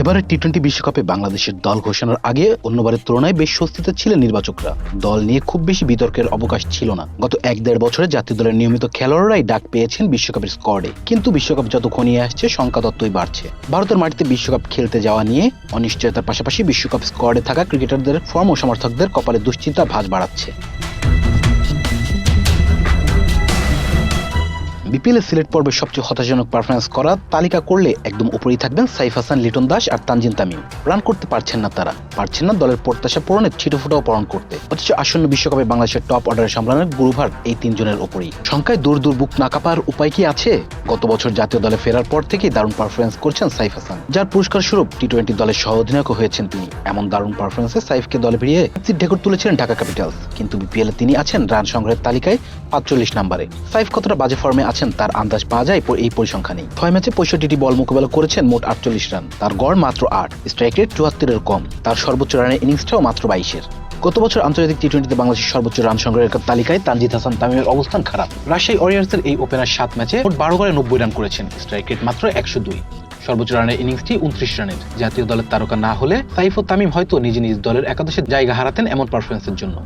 এবারে T twenty বিশ্বকাপে বাংলাদেশের দল ঘোষণার আগে অন্যবারের তুলনায় বেশ স্বস্তিতে ছিলেন নির্বাচকরা। দল নিয়ে খুব বেশি বিতর্কের অবকাশ ছিল না। গত এক দেড় বছরে জাতীয় দলের নিয়মিত খেলোয়াড়রাই ডাক পেয়েছেন বিশ্বকাপের স্কোয়াডে। কিন্তু বিশ্বকাপ যত ঘনিয়ে আসছে, সংখ্যা ততই বাড়ছে। ভারতের মাটিতে বিশ্বকাপ খেলতে যাওয়া নিয়ে অনিশ্চয়তার পাশাপাশি বিশ্বকাপ স্কোয়াডে থাকা ক্রিকেটারদের, ফর্ম ও সমর্থকদের কপালে দুশ্চিন্তা ভাঁজ বাড়াচ্ছে। বিপিএল সিলেট পর্বে সবচেয়ে হতাশাজনক পারফরমেন্স করা তালিকা করলে একদম উপরেই থাকবেন সাইফ হাসান, লিটন দাস আর তানজিন তামিম। রান করতে পারছেন না তারা। পারছেন না দলের প্রত্যাশা পূরণের ছিটফোটাও পূরণ করতে। অথচ আসন্ন বিশ্বকাপে বাংলাদেশের টপ অর্ডারে সামলানোর গুরুভার এই তিনজনের ওপরেই। সংখ্যায় দূর দূর বুক না কাপার উপায় কি আছে? গত বছর জাতীয় দলে ফেরার পর থেকেই দারুণ পারফরমেন্স করছেন সাইফ হাসান, যার পুরস্কার স্বরূপ টি টোয়েন্টি দলের সহ অধিনায়কও হয়েছেন তিনি। এমন দারুণ পারফরমেন্সে সাইফকে দলে ফিরিয়ে ঢেকুর তুলেছিলেন ঢাকা ক্যাপিটালস। কিন্তু বিপিএল তিনি আছেন রান সংগ্রহের তালিকায় পাঁচচল্লিশ নম্বরে। সাইফ কতটা বাজে ফর্মে আছেন তার আন্দাজ পাওয়া যায় এই পরিসংখ্যানেই ছয় ম্যাচে পঁয়ষট্টিটি বল মোকাবেলা করেছেন মোট আটচল্লিশ রান। তার গড় মাত্র আট, স্ট্রাইক রেট চুয়াত্তরের কম। তার সর্বোচ্চ রানের ইনিংসটাও মাত্র বাইশের। গত বছর আন্তর্জাতিক টি টোয়েন্টিতে বাংলাদেশের সর্বোচ্চ রান সংগ্রহের তালিকায় তানজিদ হাসান তামিমের অবস্থান খারাপ। রাজশাহী ওয়ারিয়ার্সের এই ওপেনার সাত ম্যাচে মোট বারো করে নব্বই রান করেছেন। স্ট্রাইক রেট মাত্র একশো দুই। সর্বোচ্চ রানের ইনিংসটি উনত্রিশ রানের। জাতীয় দলের তারকা না হলে সাইফ ও তামিম হয়তো নিজ নিজ দলের একাদশে জায়গা হারাতেন এমন পারফরমেন্সের জন্য।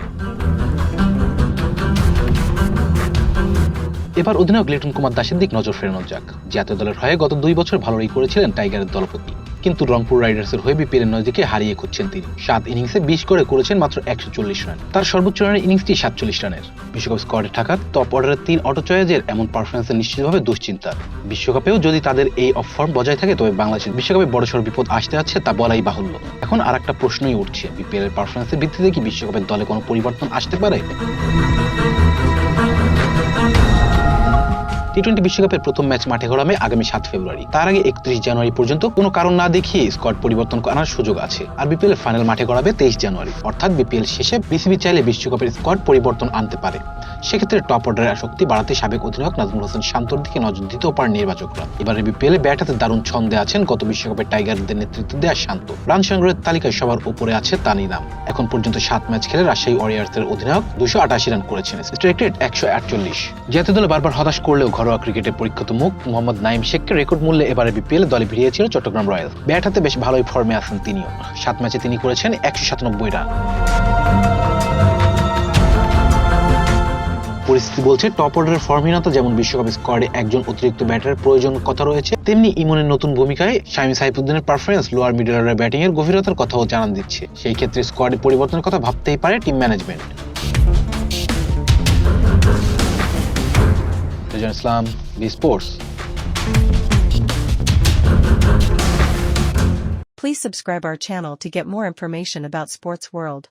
এবার অধিনায়ক লিটন কুমার দাসের দিক নজর ফেরানো যাক। জাতীয় দলের হয়ে গত দুই বছর ভালোই করেছিলেন টাইগারের দলপতি। কিন্তু রংপুর রাইডার্সের হয়ে বিপিএল এর নদীকে হারিয়ে খুঁজছেন তিনি। সাত ইনিংসে বিশ করে করেছেন মাত্র একশো চল্লিশ রান। তার সর্বোচ্চ রানের ইনিংসটি সাতচল্লিশ রানের। বিশ্বকাপ স্কোয়াডে থাকা টপ অর্ডারের তিন অটো চয়েজের এমন পারফরমেন্সে নিশ্চিতভাবে দুশ্চিন্তার। বিশ্বকাপেও যদি তাদের এই অফ ফর্ম বজায় থাকে, তবে বাংলাদেশের বিশ্বকাপে বড়সড় বিপদ আসতে যাচ্ছে তা বলাই বাহুল্য। এখন আর একটা প্রশ্নই উঠছে বিপিএল এর পারফরমেন্সের ভিত্তিতে কি বিশ্বকাপের দলে কোনো পরিবর্তন আসতে পারে? টি টোয়েন্টি বিশ্বকাপের প্রথম ম্যাচ মাঠে গড়াবে আগামী সাত ফেব্রুয়ারি। তার আগে একত্রিশ জানুয়ারি পর্যন্ত কোনো কারণ না দেখিয়ে স্কোয়াড পরিবর্তন করার সুযোগ আছে। আর বিপিএল ফাইনাল মাঠে গড়াবে তেইশ জানুয়ারি। অর্থাৎ বিপিএল শেষে বিসিবি চাইলে বিশ্বকাপের স্কোয়াড পরিবর্তন আনতে পারে। সেক্ষেত্রে টপ অর্ডারের আসক্তি বাড়াতে সাবেক অধিনায়ক নাজমুল হোসেন শান্তর দিকে নজর দিতেও পারেন নির্বাচকরা। এবারে বিপিএল ব্যাট হাতে দারুণ ছন্দে আছেন গত বিশ্বকাপে টাইগারদের নেতৃত্ব দেওয়া শান্ত। রান সংগ্রহের তালিকায় সবার উপরে আছে তানি নাম এখন পর্যন্ত সাত ম্যাচ খেলে রাজশাহী ওয়ারিয়ার্সের অধিনায়ক দুশো আটাশি রান করেছেন। স্ট্রাইক রেট একশো আটচল্লিশ। জাতীয় দলে বারবার হতাশ করলেও ঘরোয়া ক্রিকেটের পরীক্ষিত মুখ মোহাম্মদ নাইম শেখকে রেকর্ড মূল্যে এবারে বিপিএল দলে ভিড়িয়েছিল চট্টগ্রাম রয়্যালস। ব্যাট হাতে বেশ ভালোই ফর্মে আছেন তিনিও। সাত ম্যাচে তিনি করেছেন একশো সাতানব্বই রান। পরিস্থিতি বলছে টপ অর্ডারের ফর্মহীনতা যেমন বিশ্বকাপ স্কোয়াডে একজন অতিরিক্ত ব্যাটারের প্রয়োজন কথা রয়েছে, তেমনি ইমনের নতুন ভূমিকায় Shami সাইফুদ্দিনের performance lower middle order batting এর গভীরতার কথাও জানান দিচ্ছে। সেই ক্ষেত্রে স্কোয়াডে পরিবর্তনের কথা ভাবতেই পারে team management Islam B sports Please subscribe our channel to get more information about sports world.